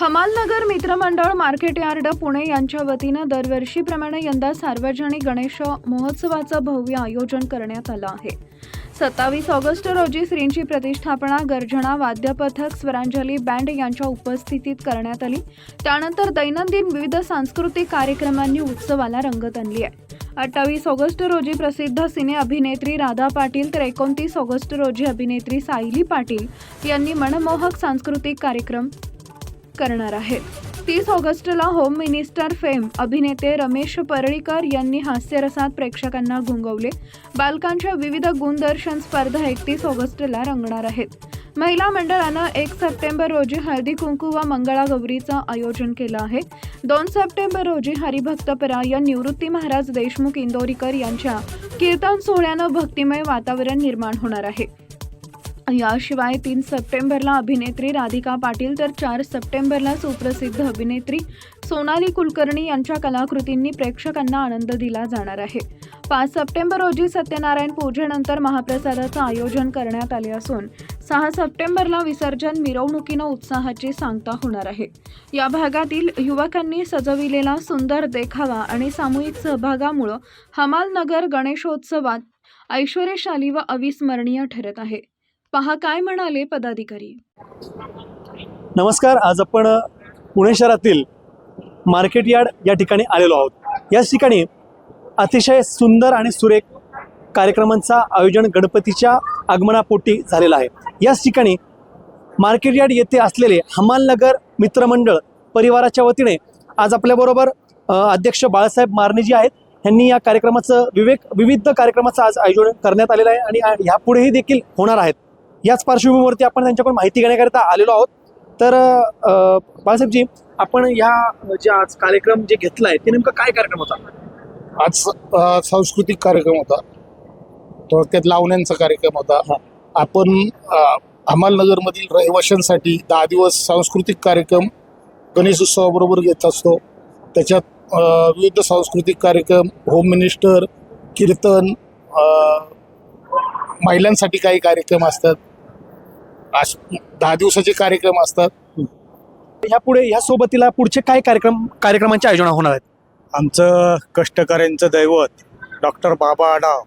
हमालनगर मित्रमंडळ market yard Pune यांच्या वतीनं दरवर्षीप्रमाणे यंदा सार्वजनिक गणेश महोत्सवाचं भव्य आयोजन करण्यात आलं आहे. सत्तावीस ऑगस्ट रोजी श्रींची प्रतिष्ठापना गर्जना वाद्यपथक स्वरांजली बँड यांच्या उपस्थितीत करण्यात आली. त्यानंतर दैनंदिन विविध सांस्कृतिक कार्यक्रमांनी उत्सवाला रंगत आणली आहे. अठ्ठावीस ऑगस्ट रोजी प्रसिद्ध सिने अभिनेत्री राधा पाटील तर एकोणतीस ऑगस्ट रोजी अभिनेत्री सायली पाटील यांनी मनमोहक सांस्कृतिक कार्यक्रम करणार आहेत. तीस ऑगस्टला होम मिनिस्टर फेम अभिनेते रमेश परळीकर यांनी हास्यरसात प्रेक्षकांना गुंगवले बालकांच्या विविध गुणदर्शन स्पर्धा एकतीस ऑगस्टला रंगणार आहेत. महिला मंडळानं एक सप्टेंबर रोजी हळदी कुंकू व मंगळागौरीचं आयोजन केलं आहे. दोन सप्टेंबर रोजी हरिभक्तपरायण निवृत्ती महाराज देशमुख इंदोरीकर यांच्या कीर्तन सोहळ्यानं भक्तिमय वातावरण निर्माण होणार आहे. याशिवाय तीन सप्टेंबरला अभिनेत्री राधिका पाटील तर चार सप्टेंबरला सुप्रसिद्ध अभिनेत्री सोनाली कुलकर्णी यांच्या कलाकृतींनी प्रेक्षकांना आनंद दिला जाणार आहे. पाच सप्टेंबर रोजी सत्यनारायण पूजेनंतर महाप्रसादाचं आयोजन करण्यात आले असून सहा सप्टेंबरला विसर्जन मिरवणुकीनं उत्साहाची सांगता होणार आहे. या भागातील युवकांनी सजविलेला सुंदर देखावा आणि सामूहिक सहभागामुळं हमालनगर गणेशोत्सवात ऐश्वर्यशाली व अविस्मरणीय ठरत आहे. पहा काय म्हणाले पदाधिकारी. नमस्कार आज आपण पुणे शहरातील मार्केट यार्ड या ठिकाणी आलेलो आहोत. याच ठिकाणी अतिशय सुंदर आणि सुरेख कार्यक्रमांचा आयोजन गणपतीच्या आगमनापोटी झालेला आहे. याच ठिकाणी मार्केट यार्ड येथे असलेले हमालनगर मित्रमंडळ परिवाराच्या वतीने आज आपल्याबरोबर अध्यक्ष बाळासाहेब मारणेजी आहेत. यांनी या कार्यक्रमाचं विवेक विविध कार्यक्रमाचं आज आयोजन करण्यात आलेलं आहे आणि ह्यापुढेही देखील होणार आहेत. याच पार्श्वभूमीवरती आपण त्यांच्याकडून माहिती घेण्याकरिता आलेलो आहोत. तर बाळासाहेबजी आपण या जे आज कार्यक्रम जे घेतलाय ते नेमकं काय कार्यक्रम होता? आज सांस्कृतिक कार्यक्रम होता. थोडक्यात लावण्यांचा कार्यक्रम होता. आपण अ, अहमदनगरमधील रहिवाशांसाठी दहा दिवस सांस्कृतिक कार्यक्रम गणेशोत्सवाबरोबर घेत असतो. त्याच्यात विविध सांस्कृतिक कार्यक्रम होम मिनिस्टर कीर्तन महिलांसाठी काही कार्यक्रम असतात. दहा दिवसाचे कार्यक्रम असतात. ह्यापुढे ह्या सोबतीला पुढचे काय कार्यक्रम कार्यक्रमांचे आयोजन होणार आहेत? आमचं कष्टकऱ्यांचं दैवत डॉक्टर बाबा आडाव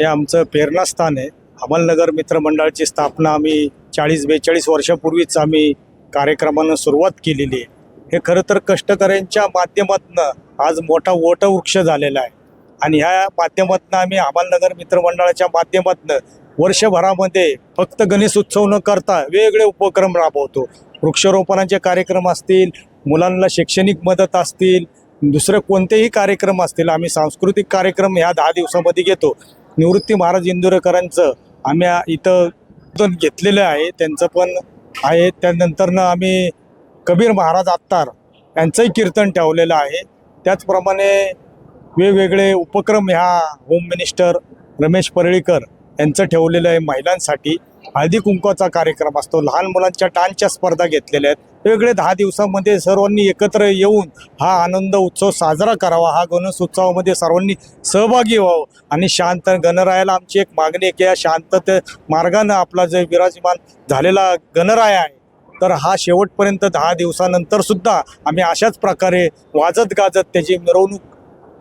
हे आमचं प्रेरणास्थान आहे. अमलनगर मित्रमंडळाची स्थापना आम्ही चाळीस बेचाळीस वर्षापूर्वीच आम्ही कार्यक्रमानं सुरुवात केलेली आहे. हे खरं तर कष्टकऱ्यांच्या माध्यमातनं आज मोठा वटवृक्ष झालेला आहे. आणि ह्या माध्यमातनं आम्ही अमलनगर मित्रमंडळाच्या माध्यमातनं वर्षभरामध्ये फक्त गणेश उत्सव न करता वेगळे उपक्रम राबवतो. वृक्षारोपणाचे कार्यक्रम असतील मुलांना शैक्षणिक मदत असतील दुसरे कोणतेही कार्यक्रम असतील आम्ही सांस्कृतिक कार्यक्रम ह्या दहा दिवसामध्ये घेतो. निवृत्ती महाराज इंदुरेकरांचं आम्ही इथं घेतलेलं आहे. त्यांचं पण आहे. त्यानंतरनं आम्ही कबीर महाराज आत्तार यांचंही कीर्तन ठेवलेलं आहे. त्याचप्रमाणे वेगवेगळे उपक्रम ह्या होम मिनिस्टर रमेश परळीकर यांचं ठेवलेलं आहे महिलांसाठी. हळदी कुंकवाचा कार्यक्रम असतो. लहान मुलांच्या टानच्या स्पर्धा घेतलेल्या आहेत. वेगळे दहा दिवसामध्ये सर्वांनी एकत्र येऊन हा आनंद उत्सव साजरा करावा. हा गणेश उत्सवामध्ये सर्वांनी सहभागी व्हावं आणि शांत गणरायाला आमची एक मागणी आहे की या शांतते मार्गानं आपला जे विराजमान झालेला गणराया आहे तर हा शेवटपर्यंत दहा दिवसानंतर सुद्धा आम्ही अशाच प्रकारे वाजत गाजत त्याची मिरवणूक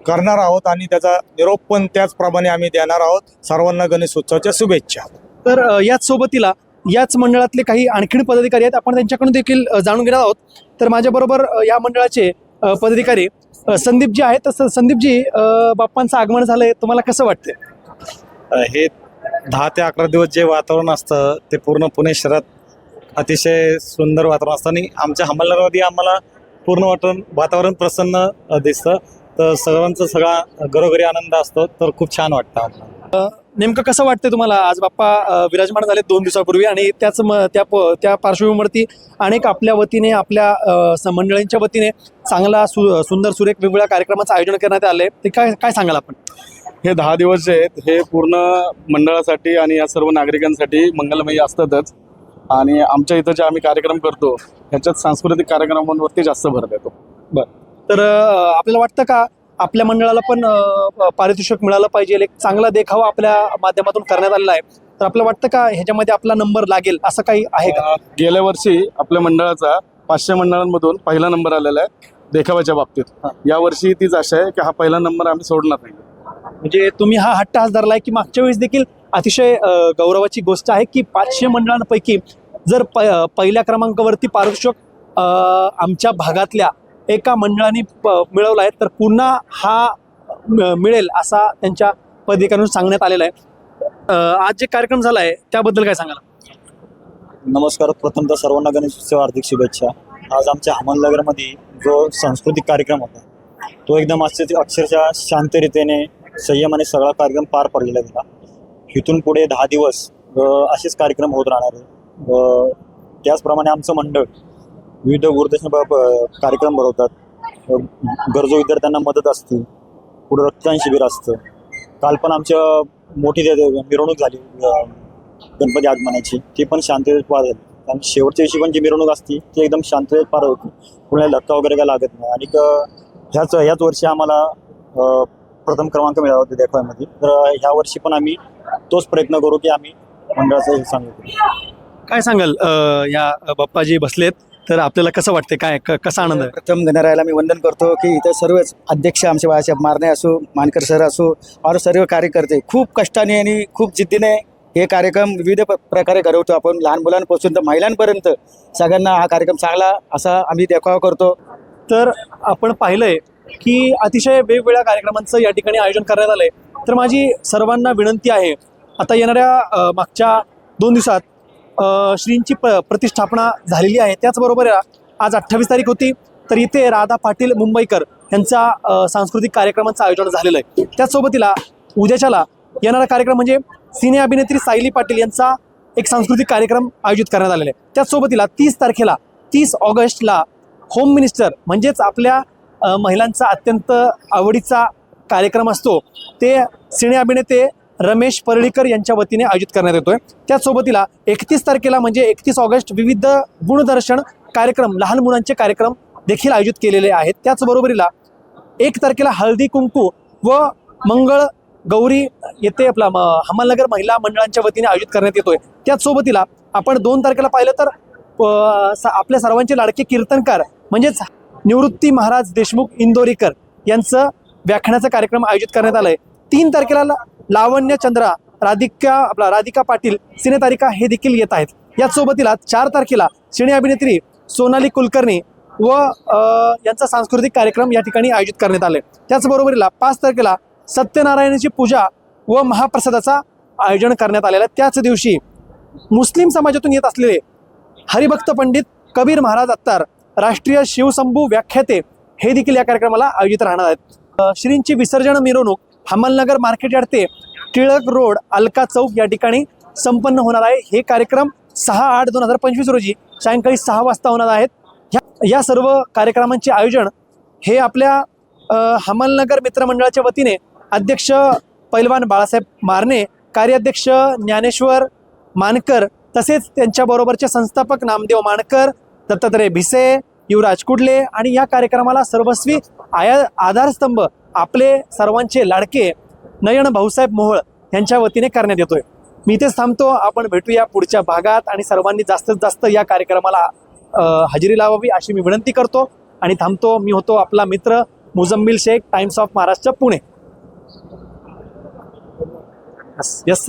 करणार आहोत आणि त्याचा निरोप पण त्याचप्रमाणे आम्ही देणार आहोत. सर्वांना गणेश उत्सवाच्या शुभेच्छा. तर अ, याच सोबतीला याच मंडळातले काही आणखीन पदाधिकारी आहेत. आपण त्यांच्याकडून देखील अ, जाणून घेणार आहोत. तर माझ्याबरोबर अ, या मंडळाचे अ, पदाधिकारी अ, संदीपजी आहेत. तर स- संदीपजी अ, बाप्पांचं आगमन झालंय. तुम्हाला कसं वाटतंय? अ, हे दहा ते अकरा दिवस जे वातावरण असतं ते पूर्ण पुणे शहरात अतिशय सुंदर वातावरण असतं. आणि आमच्या हमालनगरमध्ये आम्हाला पूर्ण वातावरण वातावरण प्रसन्न अ, दिसतं. तर सर्वांचा सगळा घरोघरी आनंद असतो तर खूप छान वाटतं आम्हाला नेमकं कसं वाटतंय तुम्हाला? आज बाप्पा विराजमान झाले दोन दिवसापूर्वी आणि त्याच म- त्या त्या पार्श्वभूमीवरती अनेक आपल्या वतीने आपल्या मंडळींच्या वतीने चांगला सु सुंदर सुरेख वेगवेगळ्या कार्यक्रमाचं आयोजन करण्यात आलंय. ते काय काय सांगाल आपण? हे दहा दिवस जे आहेत हे पूर्ण मंडळासाठी आणि या सर्व नागरिकांसाठी मंगलमयी असतातच. आणि आमच्या इथं जे आम्ही कार्यक्रम करतो ह्याच्यात सांस्कृतिक कार्यक्रमांवरती जास्त भर देतो. तर आपल्याला वाटतं का आपल्या मंडळाला पण पारितोषिक मिळालं पाहिजे? एक चांगला देखावा आपल्या माध्यमातून करण्यात आलेला आहे. तर आपल्याला वाटतं का ह्याच्यामध्ये आपला नंबर लागेल? असं काही आहे का? गेल्या वर्षी आपल्या मंडळाचा पाचशे मंडळांमधून पहिला नंबर आलेला आहे देखाव्याच्या बाबतीत. यावर्षी तीच आशा आहे की हा पहिला नंबर आम्ही सोडणार नाही. म्हणजे तुम्ही हा हट्ट हाच धरलाय की मागच्या वेळेस देखील अतिशय गौरवाची गोष्ट आहे की पाचशे मंडळांपैकी जर प पहिल्या क्रमांकावरती पारितोषिक आमच्या भागातल्या एका मंडळाने प- मिळवला आहे. तर पुन्हा हा मिळेल असा त्यांच्या पदाधिकाऱ्यांकडून सांगण्यात आलेला आहे. आज जे कार्यक्रम झाला आहे त्याबद्दल काय सांगाल? नमस्कार. प्रथमतः सर्वांना गणेश उत्सव हार्दिक शुभेच्छा. आज आमच्या अहमदनगरमध्ये जो सांस्कृतिक कार्यक्रम होता तो एकदम अक्षर अक्षरशः शांतरितेने संयमाने सगळा कार्यक्रम पार पडलेला गेला. इथून पुढे दहा दिवस असेच कार्यक्रम होत राहणार आहे. त्याचप्रमाणे आमचं मंडळ विविध गुरुदर्शन कार्यक्रम भरवतात. गरजू विद्यार्थ्यांना मदत असते. पुढे रक्तदान शिबिर असतं. काल पण आमच्या मोठी मिरवणूक झाली. गणपती आगमनाची ती पण शांततेत पार झाली. आणि शेवटच्या दिवशी पण जी मिरवणूक असती ती एकदम शांततेत पार होती. कुणाला धक्का वगैरे काय लागत नाही. आणि ह्याच ह्याच वर्षी आम्हाला प्रथम क्रमांक मिळाला होता देखाव्यामध्ये तर ह्या वर्षी पण आम्ही तोच प्रयत्न करू की आम्ही मंडळाचं हे सांगू. काय सांगाल या बाप्पाजी बसलेत? तर आपल्याला कसं वाटते काय क- कसा आनंद आहे? प्रथम गणरायाला मी वंदन करतो की इथं सर्वच अध्यक्ष आमचे बाळासाहेब मारणे असो मानकर सर असो और सर्व कार्यकर्ते खूप कष्टाने आणि खूप जिद्दीने हे कार्यक्रम विविध प- प्रकारे घडवतो. आपण लहान मुलांपासून तर महिलांपर्यंत सगळ्यांना हा कार्यक्रम चांगला असा आम्ही देखावा करतो. तर आपण पाहिलंय की अतिशय वेगवेगळ्या कार्यक्रमांचं या ठिकाणी आयोजन करण्यात आलंय. तर माझी सर्वांना विनंती आहे आता येणाऱ्या अ, मागच्या दोन दिवसात श्रींची प प्रतिष्ठापना झालेली आहे. त्याचबरोबर आज अठ्ठावीस तारीख होती तर इथे राधा पाटील मुंबईकर यांचा सांस्कृतिक कार्यक्रमांचं आयोजन झालेलं आहे. त्याचसोबतीला उद्याच्याला येणारा कार्यक्रम म्हणजे सिने अभिनेत्री सायली पाटील यांचा एक सांस्कृतिक कार्यक्रम आयोजित करण्यात आलेला आहे. त्याचसोबतीला तीस तारखेला तीस ऑगस्टला होम मिनिस्टर म्हणजेच आपल्या महिलांचा अत्यंत आवडीचा कार्यक्रम असतो. ते सिने अभिनेते रमेश परळीकर यांच्या वतीने आयोजित करण्यात येतोय. त्याचसोबतीला एकतीस तारखेला म्हणजे एकतीस ऑगस्ट विविध गुणदर्शन कार्यक्रम लहान मुलांचे कार्यक्रम देखील आयोजित केलेले आहेत. त्याचबरोबरीला एक तारखेला हळदी कुंकू व मंगळ गौरी येथे आपला म- हमालनगर महिला मंडळांच्या वतीने आयोजित करण्यात येतोय. त्याचसोबतीला आपण दोन तारखेला पाहिलं तर स- आपल्या सर्वांचे लाडके कीर्तनकार म्हणजेच निवृत्ती महाराज देशमुख इंदोरीकर यांचं व्याख्यानाचा कार्यक्रम आयोजित करण्यात आलाय. तीन तारखेला लावण्य चंद्रा राधिका आपला राधिका पाटील सिनेतारिका हे देखील येत आहेत. याचसोबतीला चार तारखेला सिने अभिनेत्री सोनाली कुलकर्णी व यांचा सांस्कृतिक कार्यक्रम या ठिकाणी आयोजित करण्यात आले. त्याचबरोबरीला पाच तारखेला सत्यनारायणाची पूजा व महाप्रसादाचा आयोजन करण्यात आलेलं आहे. त्याच दिवशी मुस्लिम समाजातून येत असलेले हरिभक्त पंडित कबीर महाराज अत्तार राष्ट्रीय शिवशंभू व्याख्याते हे देखील या कार्यक्रमाला आयोजित राहणार आहेत. श्रींची विसर्जन मिरवणूक हमलनगर मार्केट यार्ड ते टिळक रोड अलका चौक या ठिकाणी संपन्न होणार आहे. हे कार्यक्रम सहा आठ दोन हजार पंचवीस रोजी सायंकाळी सहा वाजता होणार आहेत. ह्या या सर्व कार्यक्रमांचे आयोजन हे आपल्या हमलनगर मित्रमंडळाच्या वतीने अध्यक्ष पैलवान बाळासाहेब मारणे कार्याध्यक्ष ज्ञानेश्वर मानकर तसेच त्यांच्याबरोबरचे संस्थापक नामदेव मानकर दत्तात्रय भिसे युवराज कुडले आणि या कार्यक्रमाला सर्वस्वी आया आधारस्तंभ आपले सर्वांचे लाडके नयन भाऊसाहेब मोहोळ यांच्या वतीने करण्यात येतोय. मी इथेच थांबतो. आपण भेटूया पुढच्या भागात आणि सर्वांनी जास्तीत जास्त या कार्यक्रमाला हजेरी लावावी अशी मी विनंती करतो. आणि थांबतो. मी होतो आपला मित्र Muzammil Shaikh Times of Maharashtra Pune. Yes sir